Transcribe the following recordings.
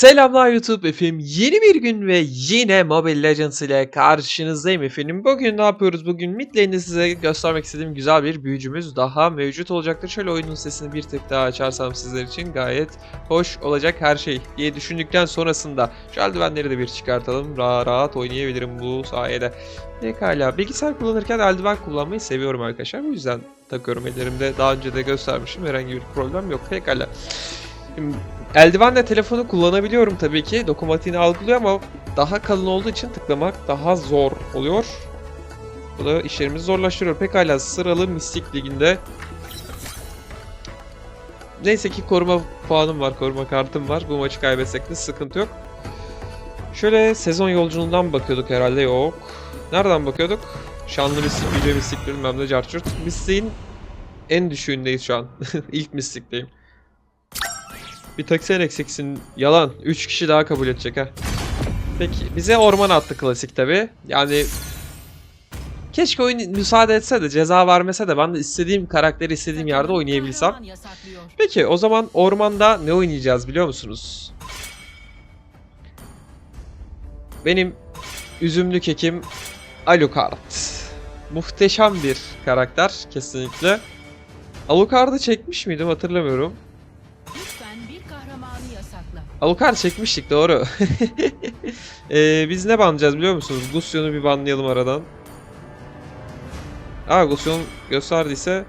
Selamlar YouTube efendim. Yeni bir gün ve yine Mobile Legends ile karşınızdayım efendim. Bugün ne yapıyoruz? Bugün mid size göstermek istediğim güzel bir büyücümüz daha mevcut olacaktır. Şöyle oyunun sesini bir tık daha açarsam sizler için gayet hoş olacak her şey diye düşündükten sonrasında şu eldivenleri de bir çıkartalım. Rahat rahat oynayabilirim bu sayede. Pekala. Bilgisayar kullanırken eldiven kullanmayı seviyorum arkadaşlar. Bu yüzden takıyorum ellerimde. Daha önce de göstermişim. Herhangi bir problem yok. Pekala. Şimdi eldivenle telefonu kullanabiliyorum tabii ki. Dokunmatiğini algılıyor ama daha kalın olduğu için tıklamak daha zor oluyor. Bu da işlerimizi zorlaştırıyor. Pekala sıralı Mistik Ligi'nde. Neyse ki koruma puanım var, koruma kartım var. Bu maçı kaybetsek de sıkıntı yok. Şöyle sezon yolculuğundan bakıyorduk herhalde yok. Nereden bakıyorduk? Şanlı Mistik, Yüce Mistik bilmem ne carçurt. Mistik'in en düşüğündeyiz şu an. İlk Mistik'teyim. Bir tek sen eksiksin. Yalan. 3 kişi daha kabul edecek ha. Peki bize orman attı klasik tabi. Yani keşke oyun müsaade etse de ceza vermese de ben de istediğim karakteri istediğim yerde oynayabilsem. Peki o zaman ormanda ne oynayacağız biliyor musunuz? Benim üzümlü kekim Alucard. Muhteşem bir karakter kesinlikle. Alucard'ı çekmiş miydim hatırlamıyorum. Alucard çekmiştik doğru. Ee, biz ne banlayacağız biliyor musunuz? Gusion'u bir banlayalım aradan. Aa Gusion gösterdiyse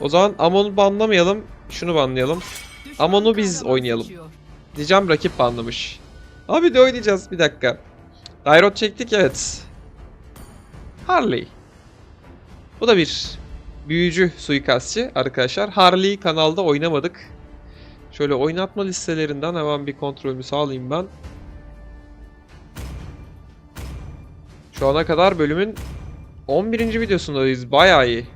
o zaman Amon'u banlamayalım. Şunu banlayalım. Amon'u biz oynayalım. Diyeceğim rakip banlamış. Abi de oynayacağız bir dakika. Dairot çektik evet. Harley. Bu da bir büyücü suikastçı arkadaşlar. Harley kanalda oynamadık. Şöyle oynatma listelerinden hemen bir kontrolümü sağlayayım ben. Şu ana kadar bölümün 11. videosundayız. Bayağı iyi.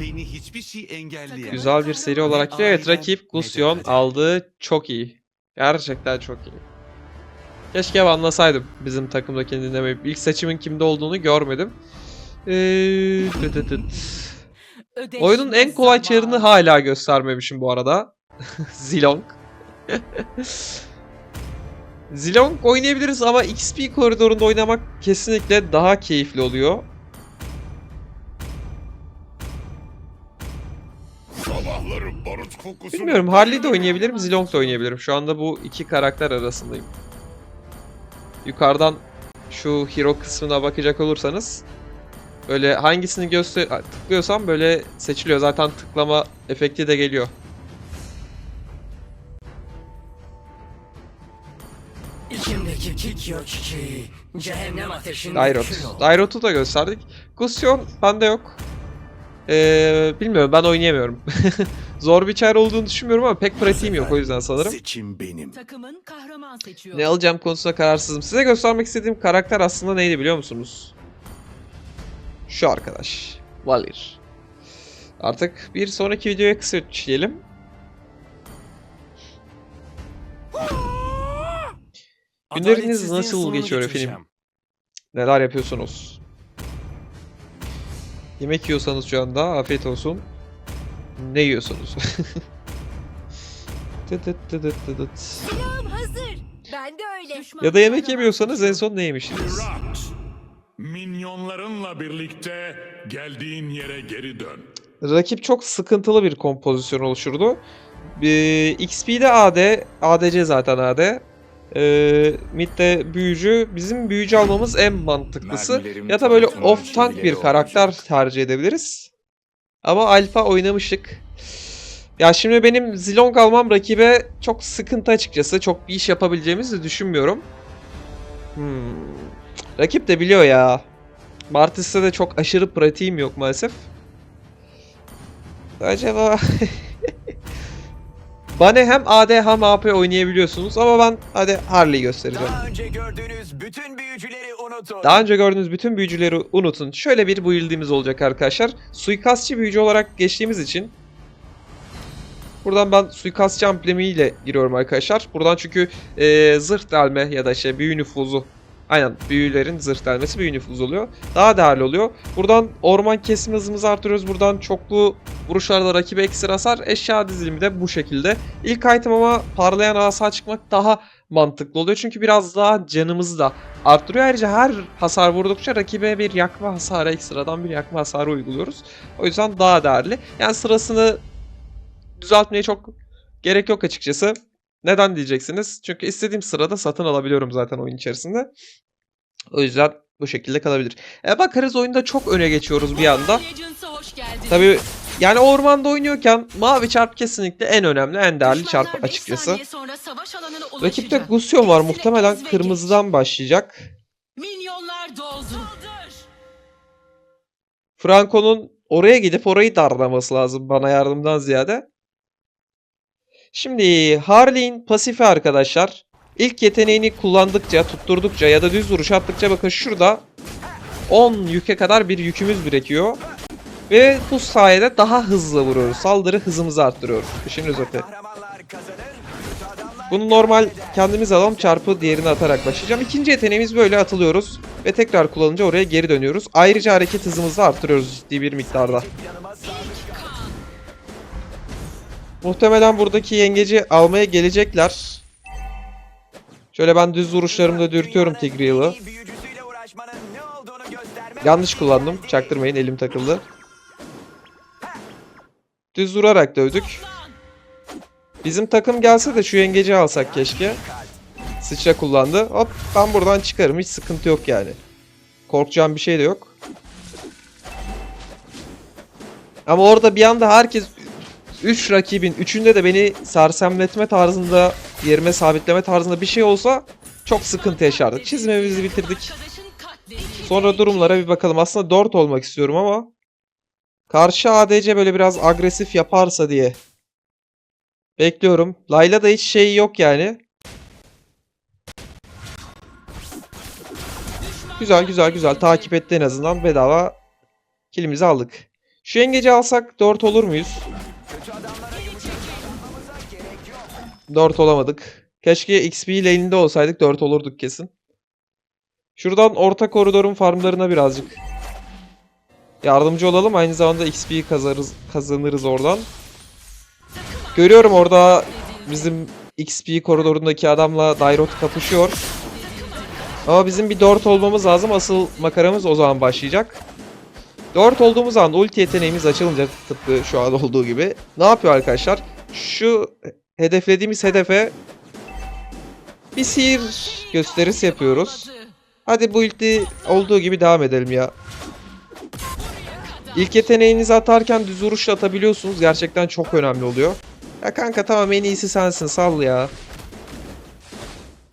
Beni hiçbir şey engelleyemez. Güzel bir seri olarak gidiyor. Evet rakip Gusion aldı. Çok iyi. Gerçekten çok iyi. Keşke banlasaydım bizim takımdakini dinlemeyip. İlk seçimin kimde olduğunu görmedim. Ee, Oyunun en kolay çarını hala göstermemişim bu arada. Zilong. Zilong oynayabiliriz ama XP koridorunda oynamak kesinlikle daha keyifli oluyor. Bilmiyorum Harley de oynayabilirim, Zilong da oynayabilirim. Şu anda bu iki karakter arasındayım. Yukarıdan şu hero kısmına bakacak olursanız böyle hangisini göster tıklıyorsam böyle seçiliyor. Zaten tıklama efekti de geliyor. Yok ki cehennem ateşinde Dairot. Dairot'u da gösterdik. Gusion bende yok. Ee, bilmiyorum ben oynayamıyorum. Zor bir çare olduğunu düşünmüyorum ama pek pratiğim yok o yüzden sanırım. Seçim benim. Takımın kahraman seçiyor. Ne alacağım konusunda kararsızım. Size göstermek istediğim karakter aslında neydi biliyor musunuz? Şu arkadaş. Valir. Artık bir sonraki videoya kısa geçelim. Günleriniz nasıl geçiyor efendim? Neler yapıyorsunuz? Yemek yiyorsanız şu anda afiyet olsun. Ne yiyorsunuz? Tıt tıt tıt tıt tıt tıt. hazır. Ben de öyle. Ya da yemek yemiyorsanız en son ne yemiştiniz? Minyonlarınla birlikte geldiğin yere geri dön. rakip çok sıkıntılı bir kompozisyon oluşturdu. Ee, XP'de AD, ADC zaten AD. Ee, mid'de büyücü. Bizim büyücü almamız en mantıklısı. Ya da böyle off tank bir karakter olacak. tercih edebiliriz. Ama alfa oynamıştık. Ya şimdi benim Zilong almam rakibe çok sıkıntı açıkçası. Çok bir iş yapabileceğimizi düşünmüyorum. Hmm. Rakip de biliyor ya. Martis'te de çok aşırı pratiğim yok maalesef. Acaba... Bana hem AD hem AP oynayabiliyorsunuz ama ben hadi Harley göstereceğim. Daha önce gördüğünüz bütün büyücüleri unutun. Daha önce gördüğünüz bütün büyücüleri unutun. Şöyle bir build'imiz olacak arkadaşlar. Suikastçı büyücü olarak geçtiğimiz için Buradan ben suikastçı amblemiyle giriyorum arkadaşlar. Buradan çünkü eee zırh delme ya da işte büyü nüfuzu Aynen büyülerin zırh delmesi büyü nüfuzu oluyor. Daha değerli oluyor. Buradan orman kesim hızımızı artırıyoruz. Buradan çoklu vuruşlarda rakibe ekstra hasar. Eşya dizilimi de bu şekilde. İlk item ama parlayan asa çıkmak daha mantıklı oluyor. Çünkü biraz daha canımızı da arttırıyor. Ayrıca her hasar vurdukça rakibe bir yakma hasarı ekstradan bir yakma hasarı uyguluyoruz. O yüzden daha değerli. Yani sırasını düzeltmeye çok gerek yok açıkçası. Neden diyeceksiniz? Çünkü istediğim sırada satın alabiliyorum zaten oyun içerisinde. O yüzden bu şekilde kalabilir. E bakarız oyunda çok öne geçiyoruz bir anda. Tabii yani ormanda oynuyorken mavi çarp kesinlikle en önemli, en değerli çarp açıkçası. Rakipte Gusion var. Muhtemelen kırmızıdan başlayacak. Minyonlar doldu. Franco'nun oraya gidip orayı darlaması lazım bana yardımdan ziyade. Şimdi Harley'in pasifi arkadaşlar. İlk yeteneğini kullandıkça, tutturdukça ya da düz vuruş attıkça bakın şurada 10 yüke kadar bir yükümüz birikiyor. Ve bu sayede daha hızlı vuruyoruz. Saldırı hızımızı arttırıyoruz. Kötü adamlar Bunu normal kendimiz alalım çarpı diğerini atarak başlayacağım. İkinci yeteneğimiz böyle atılıyoruz. Ve tekrar kullanınca oraya geri dönüyoruz. Ayrıca hareket hızımızı arttırıyoruz ciddi bir miktarda. Muhtemelen buradaki yengeci almaya gelecekler. Şöyle ben düz vuruşlarımda dürtüyorum Tigreal'ı. Yanlış kullandım. Çaktırmayın elim takıldı. Düz vurarak dövdük. Bizim takım gelse de şu yengeci alsak keşke. Sıçra kullandı. Hop ben buradan çıkarım. Hiç sıkıntı yok yani. Korkacağım bir şey de yok. Ama orada bir anda herkes 3 rakibin 3'ünde de beni sersemletme tarzında yerime sabitleme tarzında bir şey olsa çok sıkıntı yaşardık. Çizmemizi bitirdik. Sonra durumlara bir bakalım. Aslında 4 olmak istiyorum ama karşı ADC böyle biraz agresif yaparsa diye bekliyorum. Layla da hiç şey yok yani. Güzel güzel güzel takip etti en azından bedava kilimizi aldık. Şu yengeci alsak 4 olur muyuz? Kötü adamlara yumuşak davranmamıza gerek yok. 4 olamadık. Keşke XP lane'inde olsaydık 4 olurduk kesin. Şuradan orta koridorun farmlarına birazcık yardımcı olalım. Aynı zamanda XP kazanırız, oradan. Görüyorum orada bizim XP koridorundaki adamla Dairot kapışıyor. Ama bizim bir 4 olmamız lazım. Asıl makaramız o zaman başlayacak. 4 olduğumuz an ulti yeteneğimiz açılınca tıpkı şu an olduğu gibi. Ne yapıyor arkadaşlar? Şu hedeflediğimiz hedefe bir sihir gösterisi yapıyoruz. Hadi bu ulti olduğu gibi devam edelim ya. İlk yeteneğinizi atarken düz vuruşla atabiliyorsunuz. Gerçekten çok önemli oluyor. Ya kanka tamam en iyisi sensin sal ya.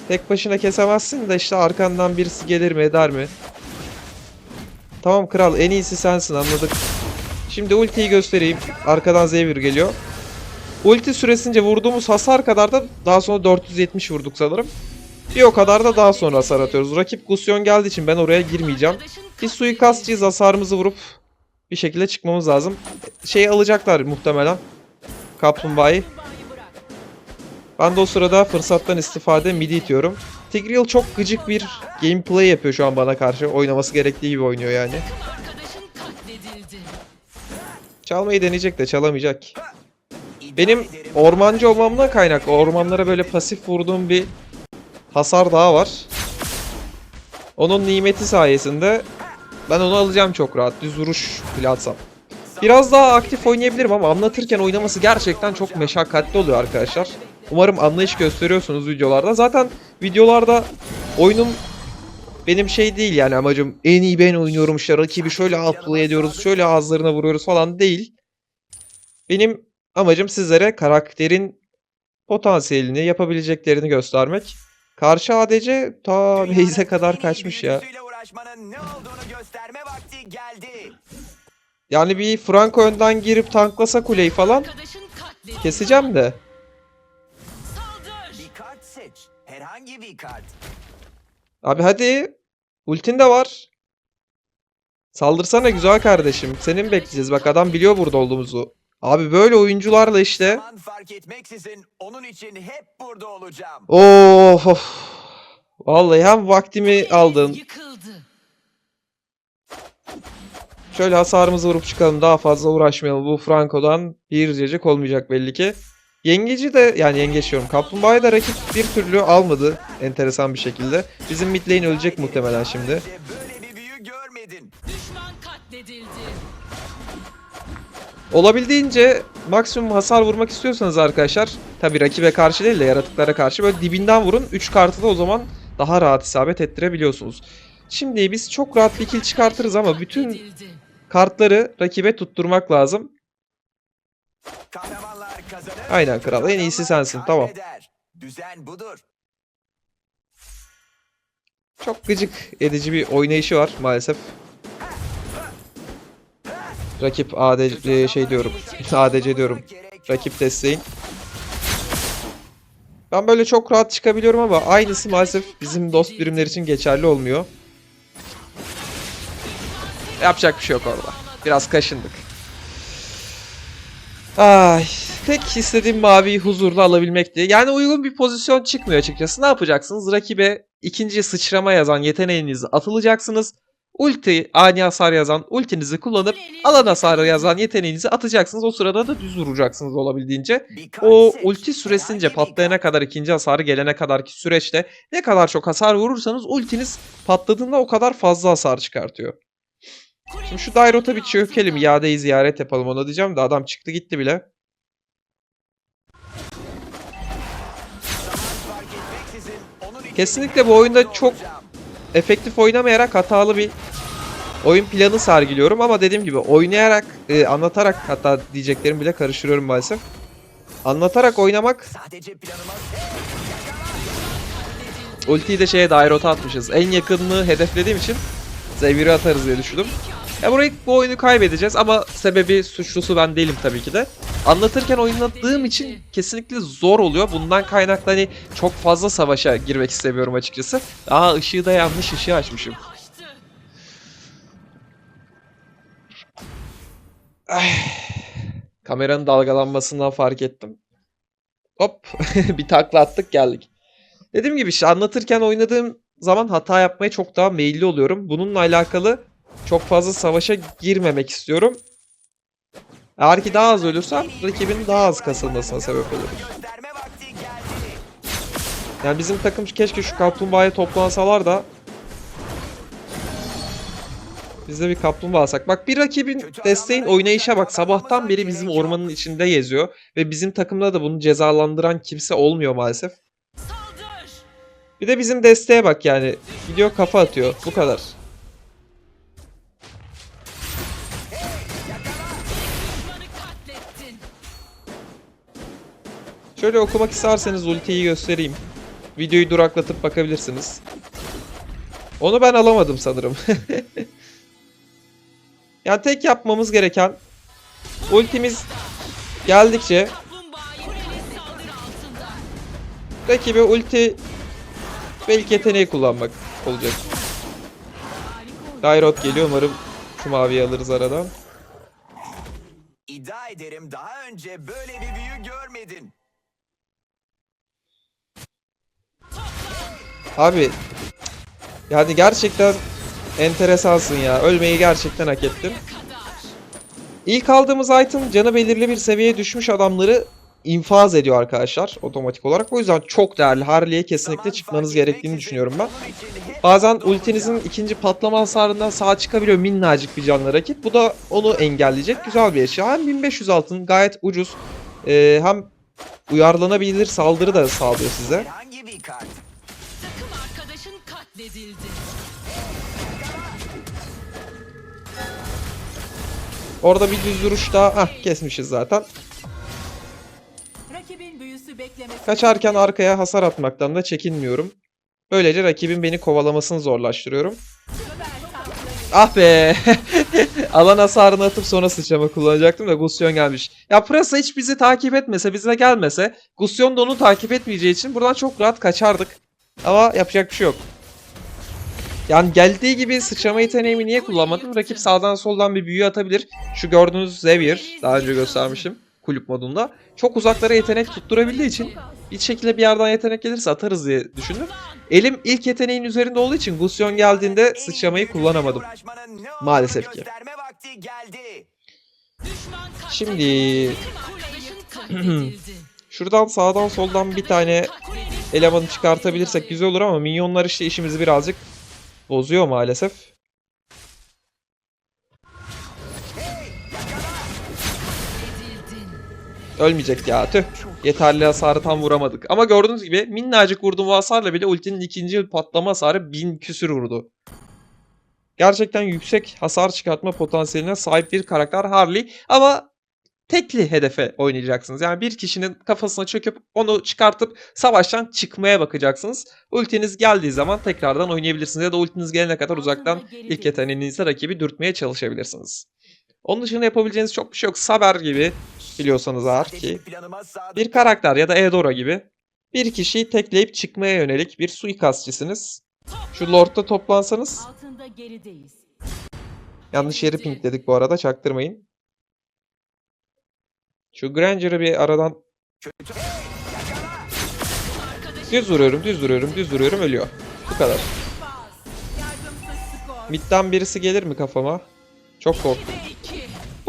Tek başına kesemezsin de işte arkandan birisi gelir mi eder mi? Tamam kral en iyisi sensin anladık. Şimdi ultiyi göstereyim. Arkadan Xavier geliyor. Ulti süresince vurduğumuz hasar kadar da daha sonra 470 vurduk sanırım. Bir o kadar da daha sonra hasar atıyoruz. Rakip Gusion geldiği için ben oraya girmeyeceğim. Biz suikastçıyız hasarımızı vurup bir şekilde çıkmamız lazım. Şeyi alacaklar muhtemelen. Kaplumbağayı. Ben de o sırada fırsattan istifade midi itiyorum. Tigreal çok gıcık bir gameplay yapıyor şu an bana karşı. Oynaması gerektiği gibi oynuyor yani. Çalmayı deneyecek de çalamayacak. Benim ormancı olmamla kaynaklı. Ormanlara böyle pasif vurduğum bir hasar daha var. Onun nimeti sayesinde ben onu alacağım çok rahat. Düz vuruş bile. Biraz daha aktif oynayabilirim ama anlatırken oynaması gerçekten çok meşakkatli oluyor arkadaşlar. Umarım anlayış gösteriyorsunuz videolarda. Zaten videolarda oyunum benim şey değil yani amacım en iyi ben oynuyorum işte rakibi şöyle outplay ediyoruz, şöyle ağızlarına vuruyoruz falan değil. Benim amacım sizlere karakterin potansiyelini, yapabileceklerini göstermek. Karşı ADC ta base'e kadar kaçmış ya. Uğraşmanın ne olduğunu gösterme vakti geldi. Yani bir Franco önden girip tanklasa kuleyi falan Arkadaşın katledildi. keseceğim de. Saldır. Bir kart seç. Herhangi bir kart. Abi hadi. Ultin de var. Saldırsana güzel kardeşim. Senin bekleyeceğiz. Bak adam biliyor burada olduğumuzu. Abi böyle oyuncularla işte. Zaman fark etmeksizin onun için hep burada olacağım. Of of. Vallahi hem vaktimi aldın. Yıkıldı. Şöyle hasarımızı vurup çıkalım. Daha fazla uğraşmayalım. Bu Franco'dan bir cecek olmayacak belli ki. Yengeci de yani yengeç diyorum. Kaplumbağayı da rakip bir türlü almadı enteresan bir şekilde. Bizim mid lane ölecek muhtemelen şimdi. Olabildiğince maksimum hasar vurmak istiyorsanız arkadaşlar tabi rakibe karşı değil de yaratıklara karşı böyle dibinden vurun 3 kartı da o zaman daha rahat isabet ettirebiliyorsunuz. Şimdi biz çok rahat bir kill çıkartırız ama bütün. Kartları rakibe tutturmak lazım. Aynen kral, en iyisi sensin, tamam. kaybeder. Düzen budur. Çok gıcık edici bir oynayışı var maalesef. Rakip ADC şey diyorum. ADC diyorum. Rakip desteğin. Ben böyle çok rahat çıkabiliyorum ama aynısı maalesef bizim dost birimler için geçerli olmuyor. Yapacak bir şey yok orada. Biraz kaşındık. Ay, tek istediğim maviyi huzurla alabilmekti. Yani uygun bir pozisyon çıkmıyor açıkçası. Ne yapacaksınız? Rakibe ikinci sıçrama yazan yeteneğinizi atılacaksınız. Ulti, ani hasar yazan ultinizi kullanıp alan hasarı yazan yeteneğinizi atacaksınız. O sırada da düz vuracaksınız olabildiğince. O ulti süresince patlayana kadar ikinci hasarı gelene kadarki süreçte ne kadar çok hasar vurursanız ultiniz patladığında o kadar fazla hasar çıkartıyor. Şimdi şu Dairot'a bir çökelim iadeyi ziyaret yapalım ona diyeceğim de adam çıktı gitti bile. Kesinlikle bu oyunda çok efektif oynamayarak hatalı bir oyun planı sergiliyorum ama dediğim gibi oynayarak, e, anlatarak hatta diyeceklerim bile karıştırıyorum maalesef. Anlatarak oynamak ultiyi de şeye Dairot'a atmışız. En yakınını hedeflediğim için Xavier'i atarız diye düşündüm. Ya burayı bu oyunu kaybedeceğiz ama sebebi suçlusu ben değilim tabii ki de. Anlatırken oynadığım için kesinlikle zor oluyor. Bundan kaynaklı hani çok fazla savaşa girmek istemiyorum açıkçası. Aa ışığı da yanlış ışığı açmışım. Kaçtı. Kameranın dalgalanmasından fark ettim. Hop bir takla attık geldik. Dediğim gibi işte anlatırken oynadığım zaman hata yapmaya çok daha meyilli oluyorum. Bununla alakalı çok fazla savaşa girmemek istiyorum. Eğer ki daha az ölürsem rakibin daha az kasılmasına sebep geldi. Yani bizim takım keşke şu kaplumbağaya toplansalar da biz de bir kaplumbağa alsak. Bak bir rakibin desteğin oynayışa bak sabahtan beri bizim ormanın içinde geziyor. Ve bizim takımda da bunu cezalandıran kimse olmuyor maalesef. Bir de bizim desteğe bak yani. Gidiyor kafa atıyor. Bu kadar. Şöyle okumak isterseniz ultiyi göstereyim. Videoyu duraklatıp bakabilirsiniz. Onu ben alamadım sanırım. yani tek yapmamız gereken ultimiz geldikçe rakibe ulti ve ilk yeteneği kullanmak olacak. Dairot geliyor umarım şu maviyi alırız aradan. İddia ederim daha önce böyle bir büyü görmedin. Abi yani gerçekten enteresansın ya. Ölmeyi gerçekten hak ettin. İlk aldığımız item canı belirli bir seviyeye düşmüş adamları infaz ediyor arkadaşlar otomatik olarak. O yüzden çok değerli. Harley'e kesinlikle çıkmanız gerektiğini düşünüyorum ben. Bazen ultinizin ikinci patlama hasarından sağ çıkabiliyor minnacık bir canlı rakip. Bu da onu engelleyecek güzel bir eşya. Hem 1500 altın gayet ucuz. Ee, hem uyarlanabilir saldırı da sağlıyor size. Bir kart. Takım arkadaşın katledildi. Orada bir düz duruş daha ah, kesmişiz zaten. Rakibin büyüsü beklemesi. Kaçarken arkaya hasar atmaktan da çekinmiyorum. Böylece rakibin beni kovalamasını zorlaştırıyorum. Ah be! Alan hasarını atıp sonra sıçrama kullanacaktım da Gusyon gelmiş. Ya Prasa hiç bizi takip etmese, bize gelmese Gusyon da onu takip etmeyeceği için buradan çok rahat kaçardık. Ama yapacak bir şey yok. Yani geldiği gibi sıçrama yeteneğimi niye kullanmadım? Rakip sağdan soldan bir büyü atabilir. Şu gördüğünüz Xavier, daha önce göstermişim kulüp modunda. Çok uzaklara yetenek tutturabildiği için bir şekilde bir yerden yetenek gelirse atarız diye düşündüm. Elim ilk yeteneğin üzerinde olduğu için Gusyon geldiğinde sıçramayı kullanamadım. Maalesef ki. Şimdi. Şuradan sağdan soldan bir tane elemanı çıkartabilirsek güzel olur ama minyonlar işte işimizi birazcık bozuyor maalesef. Ölmeyecek ya tüh. Yeterli hasarı tam vuramadık. Ama gördüğünüz gibi minnacık vurduğum hasarla bile ultinin ikinci patlama hasarı 1000 küsür vurdu. Gerçekten yüksek hasar çıkartma potansiyeline sahip bir karakter Harley ama tekli hedefe oynayacaksınız. Yani bir kişinin kafasına çöküp onu çıkartıp savaştan çıkmaya bakacaksınız. Ultiniz geldiği zaman tekrardan oynayabilirsiniz ya da ultiniz gelene kadar uzaktan ilk yeteneğinizle rakibi dürtmeye çalışabilirsiniz. Onun dışında yapabileceğiniz çok bir şey yok. Saber gibi biliyorsanız eğer ki bir karakter ya da Eudora gibi bir kişiyi tekleyip çıkmaya yönelik bir suikastçısınız. Şu Lord'da toplansanız yanlış yeri pinkledik bu arada çaktırmayın. Şu Granger'ı bir aradan düz vuruyorum, düz vuruyorum, düz vuruyorum ölüyor. Bu kadar. Mid'den birisi gelir mi kafama? Çok korktum.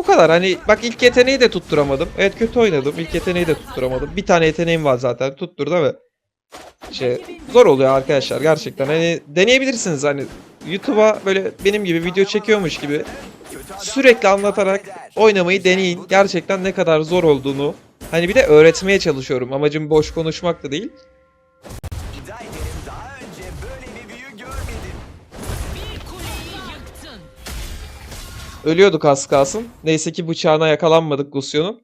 Bu kadar hani bak ilk yeteneği de tutturamadım. Evet kötü oynadım. İlk yeteneği de tutturamadım. Bir tane yeteneğim var zaten. Tuttur değil mi? Şey zor oluyor arkadaşlar gerçekten. Hani deneyebilirsiniz hani YouTube'a böyle benim gibi video çekiyormuş gibi sürekli anlatarak oynamayı deneyin. Gerçekten ne kadar zor olduğunu. Hani bir de öğretmeye çalışıyorum. Amacım boş konuşmak da değil. Ölüyorduk az kalsın. Neyse ki bıçağına yakalanmadık Gusion'un.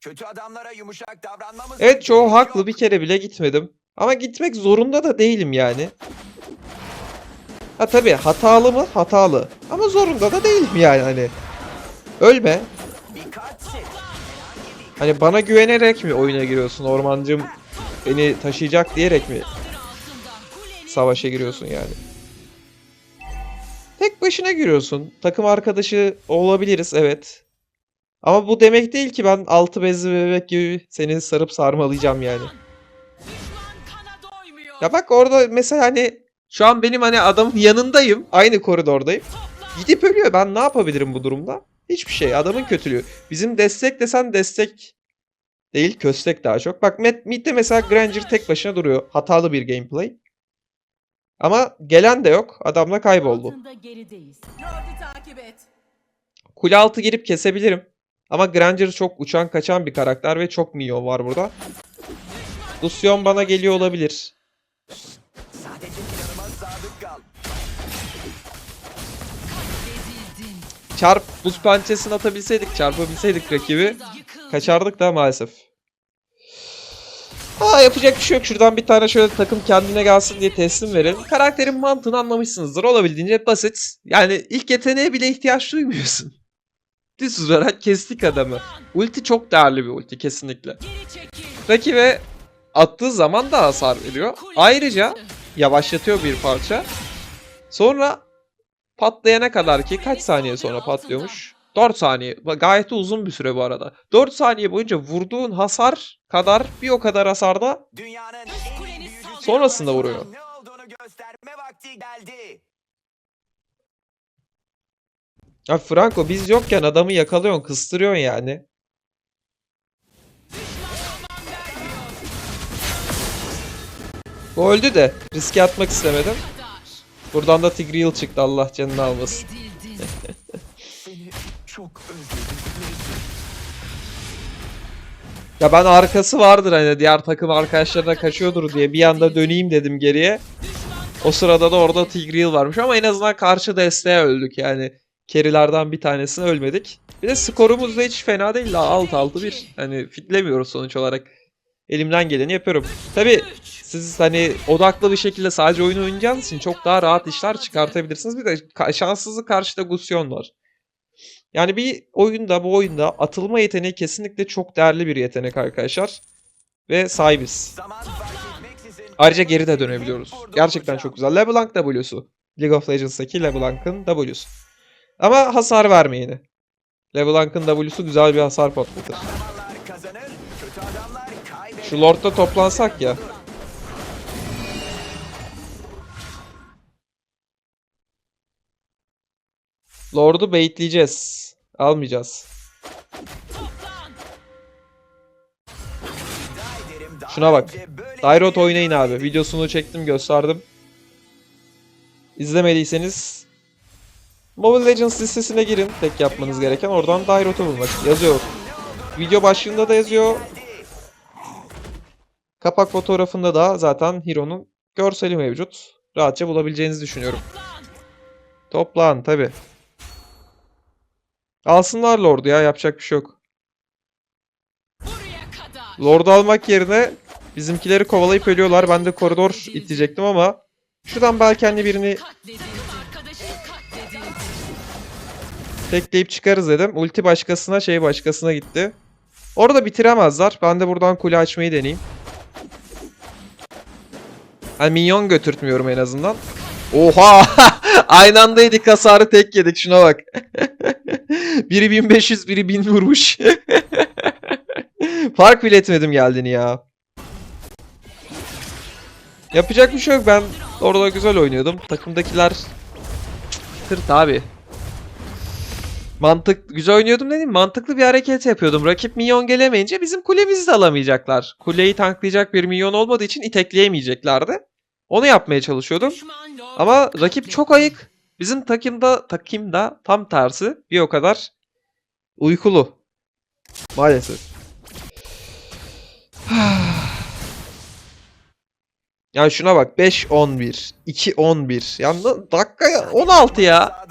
Kötü adamlara yumuşak davranmamız Evet çoğu haklı bir kere bile gitmedim. Ama gitmek zorunda da değilim yani. Ha tabii hatalı mı? Hatalı. Ama zorunda da değilim yani hani. Ölme. Set. Hani bana güvenerek mi oyuna giriyorsun? Ormancım beni taşıyacak diyerek mi savaşa giriyorsun yani? Başına giriyorsun. Takım arkadaşı olabiliriz evet. Ama bu demek değil ki ben altı bezli bebek gibi seni sarıp sarmalayacağım yani. Ya bak orada mesela hani şu an benim hani adamın yanındayım. Aynı koridordayım. Gidip ölüyor. Ben ne yapabilirim bu durumda? Hiçbir şey. Adamın kötülüğü. Bizim destek desen destek değil. Köstek daha çok. Bak Mid- midde mesela Granger tek başına duruyor. Hatalı bir gameplay. Ama gelen de yok. Adamla kayboldu. Altında gerideyiz. Kule altı girip kesebilirim. Ama Granger çok uçan kaçan bir karakter ve çok minyon var burada. Lucian bana geliyor olabilir. Sadece planıma sadık kal. Ezildin. Çarp buz pençesini atabilseydik, çarpabilseydik rakibi kaçardık da maalesef. Aa yapacak bir şey yok. Şuradan bir tane şöyle takım kendine gelsin diye teslim verelim. Karakterin mantığını anlamışsınızdır. Olabildiğince basit. Yani ilk yeteneğe bile ihtiyaç duymuyorsun. Düz vurarak kestik adamı. Ulti çok değerli bir ulti kesinlikle. Rakibe attığı zaman da hasar veriyor. Ayrıca yavaşlatıyor bir parça. Sonra patlayana kadar ki kaç saniye sonra patlıyormuş? 4 saniye. Gayet de uzun bir süre bu arada. 4 saniye boyunca vurduğun hasar kadar bir o kadar hasarda Sonrasında vuruyor. Ne olduğunu gösterme vakti geldi. Ya Franco biz yokken adamı yakalıyorsun, kıstırıyorsun yani. Bu öldü de riske atmak istemedim. Buradan da Tigreal çıktı Allah canını almasın. Çok. Ya ben arkası vardır hani diğer takım arkadaşlarına kaçıyordur diye bir anda döneyim dedim geriye. O sırada da orada Tigreal varmış ama en azından karşı desteğe öldük yani. Kerilerden bir tanesini ölmedik. Bir de skorumuz da hiç fena değil. la 6-6-1. Hani fitlemiyoruz sonuç olarak. Elimden geleni yapıyorum. Tabi siz hani odaklı bir şekilde sadece oyunu oynayacağınız için çok daha rahat işler çıkartabilirsiniz. Bir de şanssızlık karşıda Gusion var. Yani bir oyunda bu oyunda atılma yeteneği kesinlikle çok değerli bir yetenek arkadaşlar. Ve sahibiz. Ayrıca geri de dönebiliyoruz. Gerçekten çok güzel. LeBlanc W'su. League of Legends'taki LeBlanc'ın W'su. Ama hasar vermeyeni. LeBlanc'ın W'su güzel bir hasar patlatır. Şu Lord'da toplansak ya. Lord'u baitleyeceğiz. Almayacağız. Şuna bak. Dairot oynayın abi. Videosunu çektim gösterdim. İzlemediyseniz Mobile Legends listesine girin. Tek yapmanız gereken oradan Dairot'u bulmak. Yazıyor. Video başlığında da yazıyor. Kapak fotoğrafında da zaten Hero'nun görseli mevcut. Rahatça bulabileceğinizi düşünüyorum. Toplan tabi. Alsınlar Lord'u ya yapacak bir şey yok. Lord'u almak yerine bizimkileri kovalayıp ölüyorlar. Ben de koridor itecektim ama şuradan belki hani birini tekleyip çıkarız dedim. Ulti başkasına şey başkasına gitti. Orada bitiremezler. Ben de buradan kule açmayı deneyeyim. Hani minyon götürtmüyorum en azından. Oha! Aynı anda yedik hasarı tek yedik şuna bak. biri 1500 biri 1000 vurmuş. Fark bile etmedim geldiğini ya. Yapacak bir şey yok ben orada güzel oynuyordum. Takımdakiler tırt abi. Mantık güzel oynuyordum dedim. Mantıklı bir hareket yapıyordum. Rakip minyon gelemeyince bizim kulemizi de alamayacaklar. Kuleyi tanklayacak bir minyon olmadığı için itekleyemeyeceklerdi. Onu yapmaya çalışıyordum. Ama rakip çok ayık. Bizim takımda takımda tam tersi. Bir o kadar uykulu. Maalesef. ya şuna bak 5 11 2 11. Ya dakika ya 16 ya.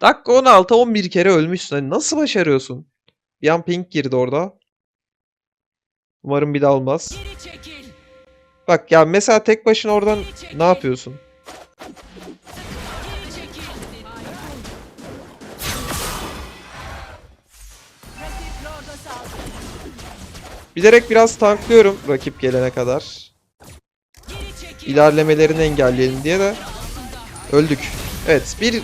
Dakika 16 11 kere ölmüşsün. Hani nasıl başarıyorsun? Bir an pink girdi orada. Umarım bir daha olmaz. Bak ya mesela tek başına oradan ne yapıyorsun? Bilerek biraz tanklıyorum rakip gelene kadar. İlerlemelerini engelleyelim diye de öldük. Evet bir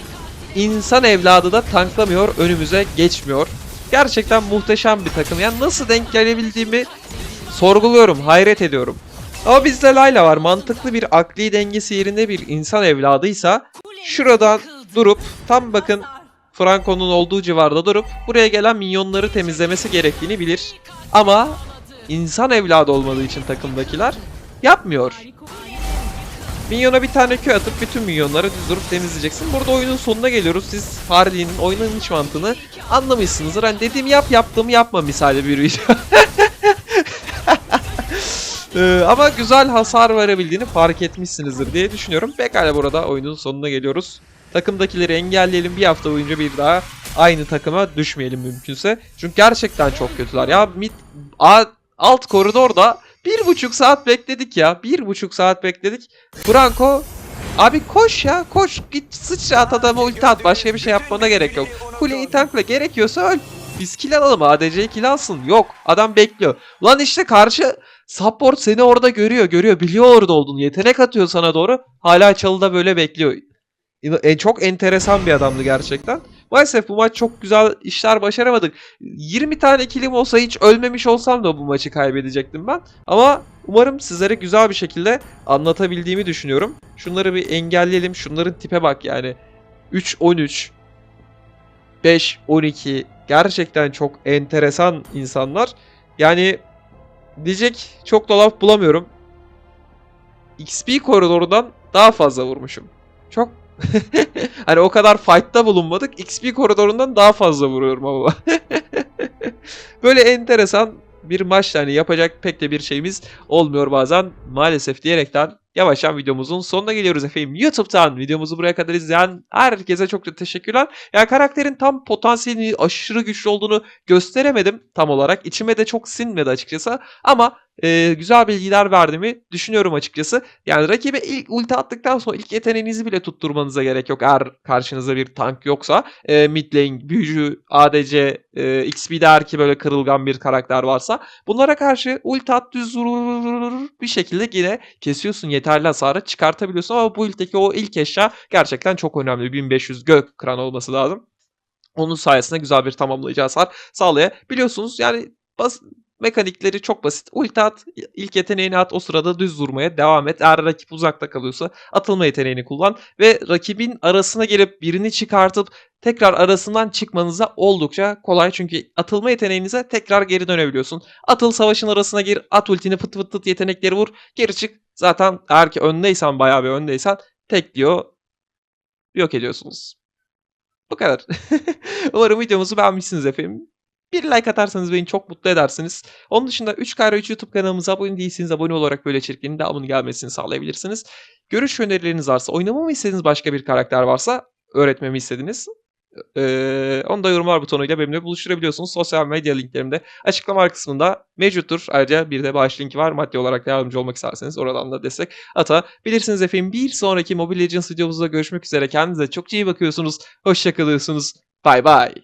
insan evladı da tanklamıyor önümüze geçmiyor. Gerçekten muhteşem bir takım. Yani nasıl denk gelebildiğimi sorguluyorum, hayret ediyorum. Ama bizde Layla var. Mantıklı bir akli dengesi yerinde bir insan evladıysa şuradan durup tam bakın Franco'nun olduğu civarda durup buraya gelen minyonları temizlemesi gerektiğini bilir. Ama insan evladı olmadığı için takımdakiler yapmıyor. Minyona bir tane Q atıp bütün minyonları düz durup temizleyeceksin. Burada oyunun sonuna geliyoruz. Siz Hardy'nin oynanış mantığını anlamışsınızdır. Hani dediğimi yap yaptığımı yapma misali bir video. Ee, ama güzel hasar verebildiğini fark etmişsinizdir diye düşünüyorum. Pekala burada oyunun sonuna geliyoruz. Takımdakileri engelleyelim. Bir hafta boyunca bir daha aynı takıma düşmeyelim mümkünse. Çünkü gerçekten çok kötüler. Ya mid, a- alt koridorda bir buçuk saat bekledik ya. Bir buçuk saat bekledik. Franco Abi koş ya koş git sıçra at adama ulti at başka bir şey yapmana gerek yok. Kuleyi tankla gerekiyorsa öl. Biz kill alalım ADC kill alsın. Yok adam bekliyor. Lan işte karşı support seni orada görüyor görüyor biliyor orada olduğunu. Yetenek atıyor sana doğru. Hala çalıda böyle bekliyor. E, çok enteresan bir adamdı gerçekten. Maalesef bu maç çok güzel işler başaramadık. 20 tane kilim olsa hiç ölmemiş olsam da bu maçı kaybedecektim ben. Ama umarım sizlere güzel bir şekilde anlatabildiğimi düşünüyorum. Şunları bir engelleyelim. Şunların tipe bak yani. 3 13 5 12 gerçekten çok enteresan insanlar. Yani diyecek çok da laf bulamıyorum. XP koridorundan daha fazla vurmuşum. Çok hani o kadar fight'ta bulunmadık. XP koridorundan daha fazla vuruyorum ama. Böyle enteresan bir maç yani yapacak pek de bir şeyimiz olmuyor bazen maalesef diyerekten yavaştan videomuzun sonuna geliyoruz efendim. YouTube'dan videomuzu buraya kadar izleyen herkese çok çok teşekkürler. Ya karakterin tam potansiyelini aşırı güçlü olduğunu gösteremedim tam olarak. İçime de çok sinmedi açıkçası ama e, güzel bilgiler verdiğimi düşünüyorum açıkçası. Yani rakibe ilk ulti attıktan sonra ilk yeteneğinizi bile tutturmanıza gerek yok eğer karşınızda bir tank yoksa. E, mid lane, büyücü, ADC, e, XP'de eğer ki böyle kırılgan bir karakter varsa bunlara karşı ulti at düz bir şekilde yine kesiyorsun yeterli hasarı çıkartabiliyorsun ama bu ilkteki o ilk eşya gerçekten çok önemli. 1500 gök kran olması lazım. Onun sayesinde güzel bir tamamlayıcı hasar sağlayabiliyorsunuz. Yani bas, Mekanikleri çok basit. Ulti at, ilk yeteneğini at, o sırada düz vurmaya devam et. Eğer rakip uzakta kalıyorsa atılma yeteneğini kullan ve rakibin arasına gelip birini çıkartıp tekrar arasından çıkmanıza oldukça kolay. Çünkü atılma yeteneğinize tekrar geri dönebiliyorsun. Atıl savaşın arasına gir, at ultini fıt fıt fıt yetenekleri vur, geri çık. Zaten eğer ki öndeysen bayağı bir öndeysen tekliyor, yok ediyorsunuz. Bu kadar. Umarım videomuzu beğenmişsiniz efendim. Bir like atarsanız beni çok mutlu edersiniz. Onun dışında 3 kare 3 YouTube kanalımıza abone değilseniz abone olarak böyle içeriklerin devamını gelmesini sağlayabilirsiniz. Görüş önerileriniz varsa, oynamamı istediğiniz başka bir karakter varsa, öğretmemi istediğiniz ee, onu da yorumlar butonuyla benimle buluşturabiliyorsunuz. Sosyal medya linklerim de açıklama kısmında mevcuttur. Ayrıca bir de bağış linki var. Maddi olarak yardımcı olmak isterseniz oradan da destek atabilirsiniz efendim. Bir sonraki Mobile Legends videomuzda görüşmek üzere. Kendinize çok iyi bakıyorsunuz. Hoşçakalıyorsunuz. Bay bay.